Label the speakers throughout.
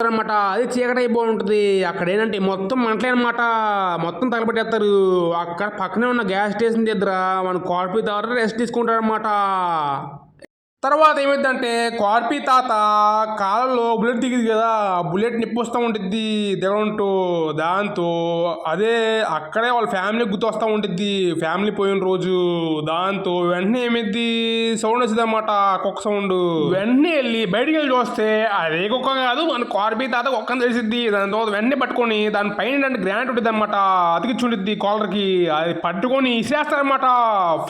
Speaker 1: అనమాట అది చీకటి అయిపోయి ఉంటుంది అక్కడ ఏంటంటే మొత్తం మంటలేనమాట మొత్తం తగలబెట్టేస్తారు. అక్కడ పక్కనే ఉన్న గ్యాస్ స్టేషన్ దగ్గర మన కాఫీ తాగుతారు రెస్ట్ తీసుకుంటారనమాట తర్వాత ఏమైందంటే కార్పీ తాత కాలంలో బుల్లెట్ దిగింది కదా బుల్లెట్ నిప్పొస్తూ ఉంటుంది దిగంటూ దాంతో అదే అక్కడే వాళ్ళ ఫ్యామిలీ గుర్తు వస్తూ ఉంటుంది ఫ్యామిలీ పోయిన రోజు. దాంతో వెంటనే ఏమైంది? సౌండ్ వచ్చిందనమాట కుక్క సౌండ్. వెంటనే వెళ్ళి బయటికి వెళ్ళి చూస్తే అదే కుక్క కాదు మన కార్పీ తాత కుక్కని తెలిసిద్ది. దాని తర్వాత వెంటనే పట్టుకొని దాని పైన రెండు గ్రానైట్ ఉంటుంది అనమాట అతికిచ్చుండిద్ది కాలర్కి. అది పట్టుకొని ఇసిరేస్తారనమాట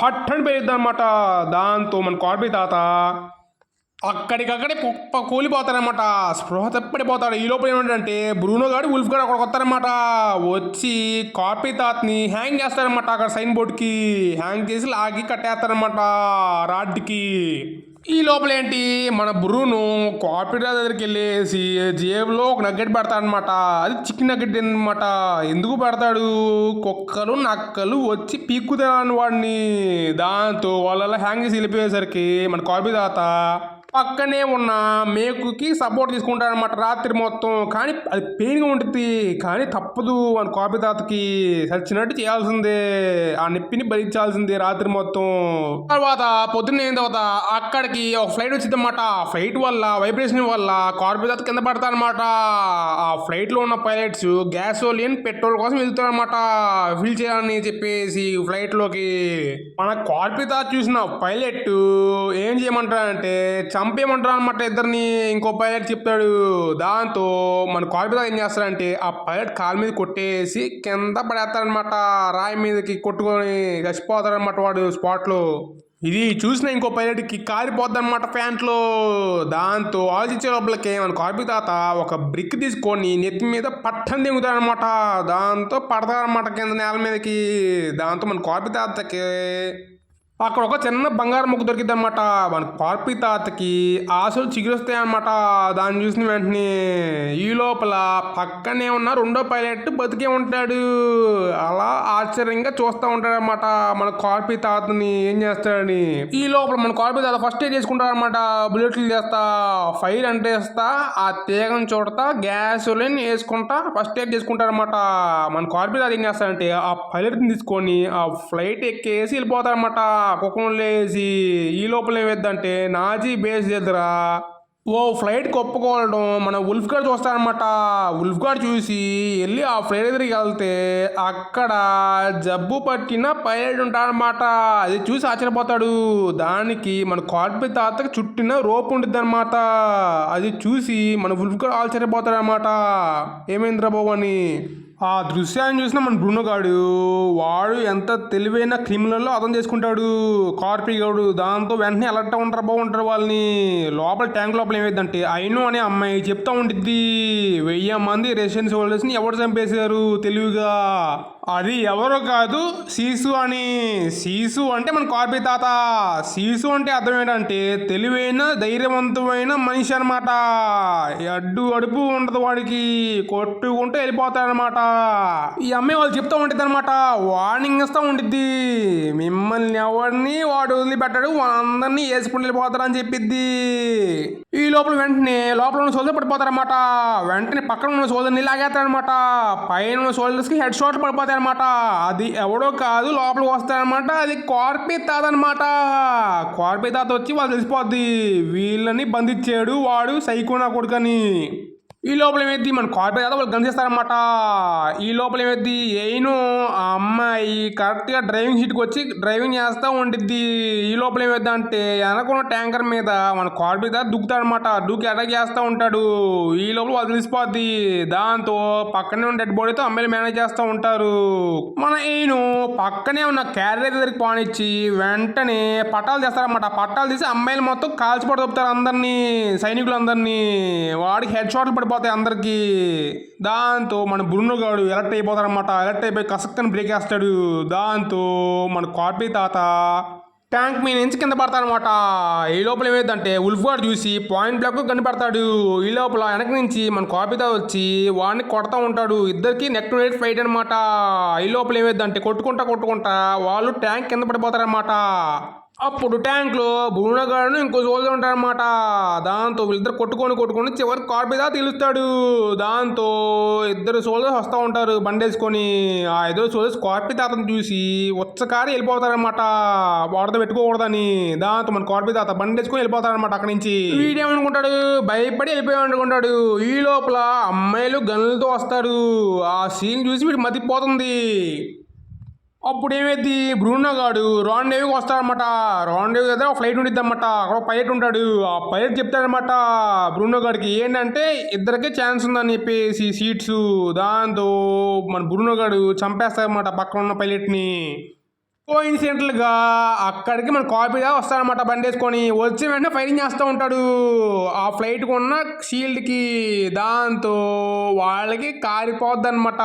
Speaker 1: ఫట్ అని పెరిగిద్ది అనమాట దాంతో మన కార్పీ తాత అక్కడికక్కడే కుప్ప కూలిపోతారనమాట స్పృహ తప్పిడిపోతాడు. ఈ లోపల ఏమంటే బ్రూనో గారు ఉల్ఫ్ గారు అక్కడికి వస్తారనమాట వచ్చి కాపీ తాత్ని హ్యాంగ్ చేస్తారనమాట అక్కడ సైన్ బోర్డ్కి. హ్యాంగ్ చేసి లాగి కట్టేస్తారనమాట రాడ్కి. ఈ లోపల ఏంటి మన బ్రూను కాపీ దగ్గరికి వెళ్ళేసి జేబులో ఒక నగ్గెట్ పెడతాడనమాట అది చికెన్ నగ్గెట్ అనమాట ఎందుకు పెడతాడు? కుక్కలు నక్కలు వచ్చి పీక్కుతాను వాడిని. దాంతో వాళ్ళ హ్యాంగ్ చేసి వెళ్ళిపోయేసరికి మన కాపీ తాత పక్కనే ఉన్న మేకుకి సపోర్ట్ తీసుకుంటాడనమాట రాత్రి మొత్తం. కానీ అది పెయిన్గా ఉంటుంది కానీ తప్పదు మన కాపీ తాతకి. చచ్చినట్టు చేయాల్సిందే. ఆ నొప్పిని భరించాల్సిందే రాత్రి మొత్తం. తర్వాత పొద్దున్న ఏం తర్వాత అక్కడికి ఒక ఫ్లైట్ వచ్చిందన్నమాట. ఆ ఫ్లైట్ వల్ల వైబ్రేషన్ వల్ల కాపీ తాత కింద పడతారనమాట ఆ ఫ్లైట్లో ఉన్న పైలట్స్ గ్యాసోలియన్ పెట్రోల్ కోసం వెళ్తారనమాట ఫిల్ చేయాలని చెప్పేసి ఫ్లైట్లోకి. మన కార్పీ తాత చూసిన పైలట్ ఏం చేయమంటారంటే చంపేయమంటారు అనమాట ఇద్దరిని. ఇంకో పైలట్ చెప్తాడు దాంతో మన కార్పీ ఏం చేస్తాడంటే ఆ పైలట్ కాలు మీద కొట్టేసి కింద పడేస్తారనమాట రాయి మీదకి కొట్టుకొని చచ్చిపోతారనమాట వాడు స్పాట్లో. ఇది చూసిన ఇంకో పైలట్కి కారిపోద్ది అనమాట ప్యాంట్లో. దాంతో ఆలోచించే లోపలికి మన కార్పీ తాత ఒక బ్రిక్ తీసుకొని నెత్తి మీద పట్టని దిగుతాడనమాట దాంతో పడతాడనమాట కింద నేల మీదకి. దాంతో మన కాపి తాతకి అక్కడ ఒక చిన్న బంగారం ముక్క దొరికింది అనమాట మన కార్పీ తాతకి ఆశలు చిగురుస్తాయి అనమాట దాన్ని చూసిన వెంటనే ఈ లోపల పక్కనే ఉన్న రెండో పైలట్ బతికే ఉంటాడు. అలా ఆశ్చర్యంగా చూస్తూ ఉంటాడనమాట మన కార్పీ తాతని ఏం చేస్తాడని. ఈ లోపల మన కార్పీ తాత ఫస్ట్ ఏం చేసుకుంటాడు అనమాట బుల్లెట్లు చేస్తా ఫైర్ అంటేస్తా ఆ తీగను చూడతా గ్యాస్ వేసుకుంటా ఫస్ట్ ఎయిడ్ చేసుకుంటారనమాట మన కార్పీ తాత ఏం చేస్తాడంటే ఆ పైలట్ని తీసుకొని ఆ ఫ్లైట్ ఎక్కేసి వెళ్ళిపోతారనమాట కుక్కను లేసి ఈ లోపల ఏమైందంటే నాజీ బేస్ దగ్గర ఓ ఫ్లైట్ కొప్పుకోవడం మన ఉల్ఫ్ గారు చూస్తారనమాట ఉల్ఫ్ గారు చూసి వెళ్ళి ఆ ఫ్లైట్ దగ్గరికి వెళ్తే అక్కడ జబ్బు పట్టిన పైలట్ ఉంటాడనమాట అది చూసి ఆశ్చర్యపోతాడు. దానికి మన కార్పీ తాతకి చుట్టిన రోప్ ఉంటుంది అనమాట అది చూసి మన ఉల్ఫ్ గారు ఆశ్చర్యపోతాడనమాట ఏమైంది ఏమైందిరా బాబు అని. ఆ దృశ్యాన్ని చూసిన మన బృణగాడు వాడు ఎంత తెలివైన క్రిమినల్లో అర్థం చేసుకుంటాడు. కార్పీగాడు దాంతో వెంటనే అలర్ట్ ఉంటారు బాగుంటారు వాళ్ళని. లోపల ట్యాంక్ లోపల ఏమైందంటే అయినో అనే అమ్మాయి చెప్తా ఉంటుంది వెయ్యి మంది రెసిడెన్స్ హోల్డర్స్ని ఎవరు చంపేశారు తెలివిగా? అది ఎవరో కాదు సీసు అని సీసు అంటే మన కార్పీ తాత. సీసు అంటే అర్థం ఏంటంటే తెలివైన ధైర్యవంతమైన మనిషి అనమాట అడ్డు అడుపు ఉండదు వాడికి కొట్టుకుంటూ వెళ్ళిపోతాడనమాట ఈ అమ్మాయి వాళ్ళు చెప్తూ ఉంటుంది అనమాట వార్నింగ్ ఇస్తూ ఉంటుంది మిమ్మల్ని ఎవరిని వాడు వదిలిపెట్టాడు అందరినీ వేసుకుని వెళ్ళిపోతారని చెప్పిద్ది. ఈ లోపల వెంటనే లోపల ఉన్న సోల్జర్ పడిపోతారనమాట వెంటనే పక్కన ఉన్న సోల్జర్ని లాగేస్తాడనమాట పైన ఉన్న సోల్జర్స్కి హెడ్ షాట్ వస్తాయన్నమాట. అది ఎవడో కాదు లోపలికి వస్తాయన్నమాట. అది కార్పీ తాత అనమాట కార్పీ తాత వచ్చి వాళ్ళు తెలిసిపోద్ది. వీళ్ళని బంధించాడు వాడు సైకోనా కొడుకని. ఈ లోపల ఏమైంది మన కార్పొరేట్ కదా వాళ్ళు గంధిస్తారనమాట ఈ లోపల ఏమైంది ఏను ఆ అమ్మాయి కరెక్ట్గా డ్రైవింగ్ సీట్కి వచ్చి డ్రైవింగ్ చేస్తూ ఉండిద్ది. ఈ లోపల ఏమైంది అంటే వెనకున్న ట్యాంకర్ మీద మన కార్పొరేట్ దగ్గర దుక్కుతాడనమాట దూకి అటాక్ చేస్తూ ఉంటాడు. ఈ లోపల వాళ్ళు తెలిసిపోద్ది. దాంతో పక్కనే ఉన్న డెడ్ బాడీతో అమ్మాయిలు మేనేజ్ చేస్తూ ఉంటారు. మన ఏను పక్కనే ఉన్న క్యారియర్ దగ్గరికి పానిచ్చి వెంటనే పట్టాలు చేస్తారనమాట పట్టాలు తీసి అమ్మాయిలు మొత్తం కాల్చిపడి దొప్పుతారు అందరినీ సైనికులందరినీ. వాడికి హెడ్ షాట్లు పడిపోతాయి అందరికీ. దాంతో మన బృణగాడు ఎలర్ట్ అయిపోతారనమాట ఎలర్ట్ అయిపోయి కసక్కని బ్రేక్ వేస్తాడు. దాంతో మన కాపీ తాత ట్యాంక్ మీ నుంచి కింద పడతాడనమాట ఈ లోపల ఏమైందంటే ఉల్ఫ్ గారు చూసి పాయింట్ బ్లాక్ కనిపెడతాడు. ఈ లోపల వెనక నుంచి మన కాపీతో వచ్చి వాడిని కొడతా ఉంటాడు. ఇద్దరికి నెక్ టు ఫైట్ అనమాట ఈ లోపల ఏమైందంటే కొట్టుకుంటా కొట్టుకుంటా వాళ్ళు ట్యాంక్ కింద పడిపోతారనమాట అప్పుడు ట్యాంక్లో బృణగాడు ఇంకో సోల్జర్ ఉంటాడనమాట దాంతో వీళ్ళిద్దరు కొట్టుకొని కొట్టుకొని చివరి కార్ మీద తెలుస్తాడు. దాంతో ఇద్దరు సోల్జర్స్ వస్తూ ఉంటారు బండేసుకొని ఆ ఇద్దరు సోల్జర్స్ కార్పీ తాతను చూసి ఉచ్చకారి వెళ్ళిపోతారనమాట వాడత పెట్టుకోకూడదని. దాంతో మన కార్పీ తాత బండేసుకొని వెళ్ళిపోతారనమాట అక్కడి నుంచి. వీడేమనుకుంటాడు భయపడి వెళ్ళిపోయి అనుకుంటాడు. ఈ లోపల అమ్మాయిలు గన్నులతో వస్తారు. ఆ సీన్ చూసి వీడు మతిపోతుంది. అప్పుడు ఏమైంది బ్రూనో గాడు రాండేవికి వస్తాడనమాట రాండేవి డేవి దగ్గర ఒక ఫ్లైట్ ఉండిద్ది అనమాట అక్కడ పైలట్ ఉంటాడు. ఆ పైలట్ చెప్తాడనమాట బ్రూనో గాడికి ఏంటంటే ఇద్దరికే ఛాన్స్ ఉందని చెప్పేసి సీట్స్ దాంతో మన బ్రూనో గాడు చంపేస్తాడనమాట పక్కన ఉన్న పైలట్ని. కోయిన్సిడెంటల్గా అక్కడికి మన కాపీగా దాకా వస్తాడనమాట బండి వేసుకొని. వచ్చి వెంటనే ఫైరింగ్ చేస్తూ ఉంటాడు. ఆ ఫ్లైట్కి ఉన్న షీల్డ్కి దాంతో వాళ్ళకి కారిపోద్ది అనమాట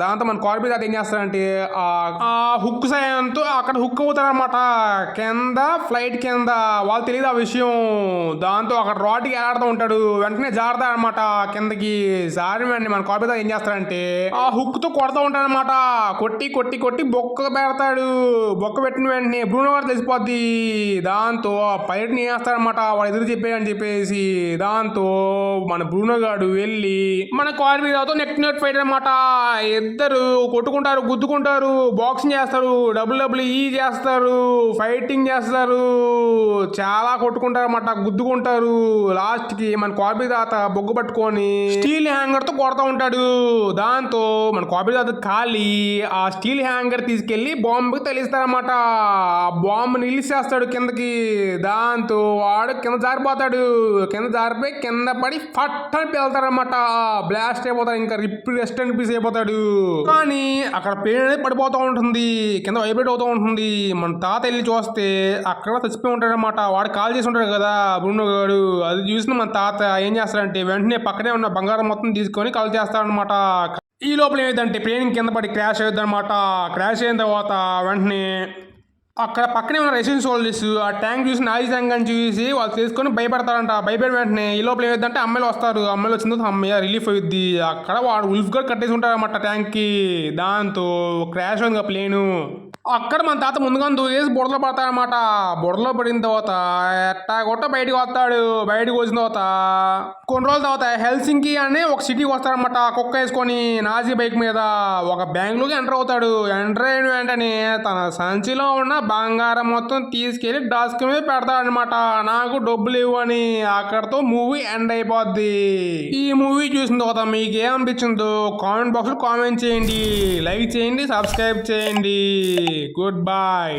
Speaker 1: దాంతో మన కాపీ అది ఏం చేస్తాడంటే ఆ- హుక్ సాయంతో అక్కడ హుక్ అవుతారనమాట కింద ఫ్లైట్ కింద. వాళ్ళు తెలియదు ఆ విషయం. దాంతో అక్కడ రాడ్కి ఎలాడుతూ ఉంటాడు. వెంటనే జారుతాడనమాట కిందకి. జారిమండి మన కాపీ దాకా ఏం చేస్తాడంటే ఆ హుక్తో కొడతా ఉంటాడనమాట కొట్టి కొట్టి కొట్టి బొక్క పెడతాడు. బొక్క పెట్టిన వెంటనే బ్రూనో గారు తెలిసిపోద్ది. దాంతో ఆ పైలట్ని వేస్తారనమాట వాడు ఎదురు చెప్పాడని చెప్పేసి దాంతో మన బ్రూనో వెళ్ళి మన కార్ మీద నెక్ నెట్ ఫైట్ అనమాట ఇద్దరు కొట్టుకుంటారు గుద్దుకుంటారు బాక్సింగ్ చేస్తారు డబుల్ డబుల్ ఈ చేస్తారు ఫైటింగ్ చేస్తారు చాలా కొట్టుకుంటారు అనమాట గుద్దుకుంటారు. లాస్ట్కి మన కాపీ తాత బొగ్గు పట్టుకొని స్టీల్ హ్యాంగర్తో కొడతా ఉంటాడు. దాంతో మన కాపీ తాత ఖాళీ. ఆ స్టీల్ హ్యాంగర్ తీసుకెళ్ళి బాంబుకి పేలిస్తారన్నమాట ఆ బాంబు నిలిచేస్తాడు కిందకి. దాంతో వాడు కింద జారిపోతాడు. కింద జారిపోయి కింద పడి ఫట్ అని పేలుతాడనమాట బ్లాస్ట్ అయిపోతాడు ఇంకా రిప్ రెస్ట్ పీస్ అయిపోతాడు. కానీ అక్కడ పెయిన్ అనేది పడిపోతూ ఉంటుంది. కింద వైబ్రేట్ అవుతూ ఉంటుంది. మన తాత వెళ్ళి చూస్తే అక్కడ చచ్చిపోయి ఉంటాడనమాట వాడు కాల్ చేసి ఉంటాడు కదా బ్రూనో గారు అది చూసిన మన తాత ఏం చేస్తాడంటే వెంటనే పక్కనే ఉన్న బంగారం మొత్తం తీసుకొని కాల్ చేస్తాడనమాట ఈ లోపల ఏదంటే ప్లేన్ కింద పడి క్రాష్ అవుతుంది అనమాట క్రాష్ అయిన తర్వాత వెంటనే అక్కడ పక్కనే ఉన్న రెసిడెన్స్ సోల్జర్స్ ఆ ట్యాంక్ చూసి నాజీ ట్యాంక్ అని చూసి వాళ్ళు తీసుకొని భయపడతారంట. భయపడిన వెంటనే ఈ లోపల ఏమైందంటే అమ్మాయిలు వస్తారు. అమ్మాయిలు వచ్చిన తర్వాత అమ్మాయి రిలీఫ్ అయ్యిద్ది అక్కడ వాడు ఉల్ఫ్ గారు కట్టేసి ఉంటారన్నమాట ట్యాంక్కి. దాంతో క్రాష్ అయింది ప్లేను అక్కడ మన తాత ముందుగా దూకేసి బుడలో పడతాడనమాట బుడలో పడిన తర్వాత ఎట్టా కొట్ట బయటికి వస్తాడు. బయటికి వచ్చిన తర్వాత కొన్ని రోజుల తర్వాత హెల్సింకి అనే ఒక సిటీకి వస్తాడనమాట కుక్క వేసుకొని నాజీ బైక్ మీద ఒక బ్యాంకులోకి ఎంటర్ అవుతాడు. ఎంటర్ అయిన వెంటనే తన సంచిలో ఉన్న బంగారం మొత్తం తీసుకెళ్ళి డస్క్ మీద పెడతాడనమాట నాకు డబ్బులు ఇవ్వని అక్కడతో మూవీ ఎండ్ అయిపోద్ది. ఈ మూవీ చూసిన తర్వాత మీకు ఏమనిపించిందో కామెంట్ బాక్స్లో కామెంట్ చేయండి. లైక్ చేయండి సబ్స్క్రైబ్ చేయండి. Good bye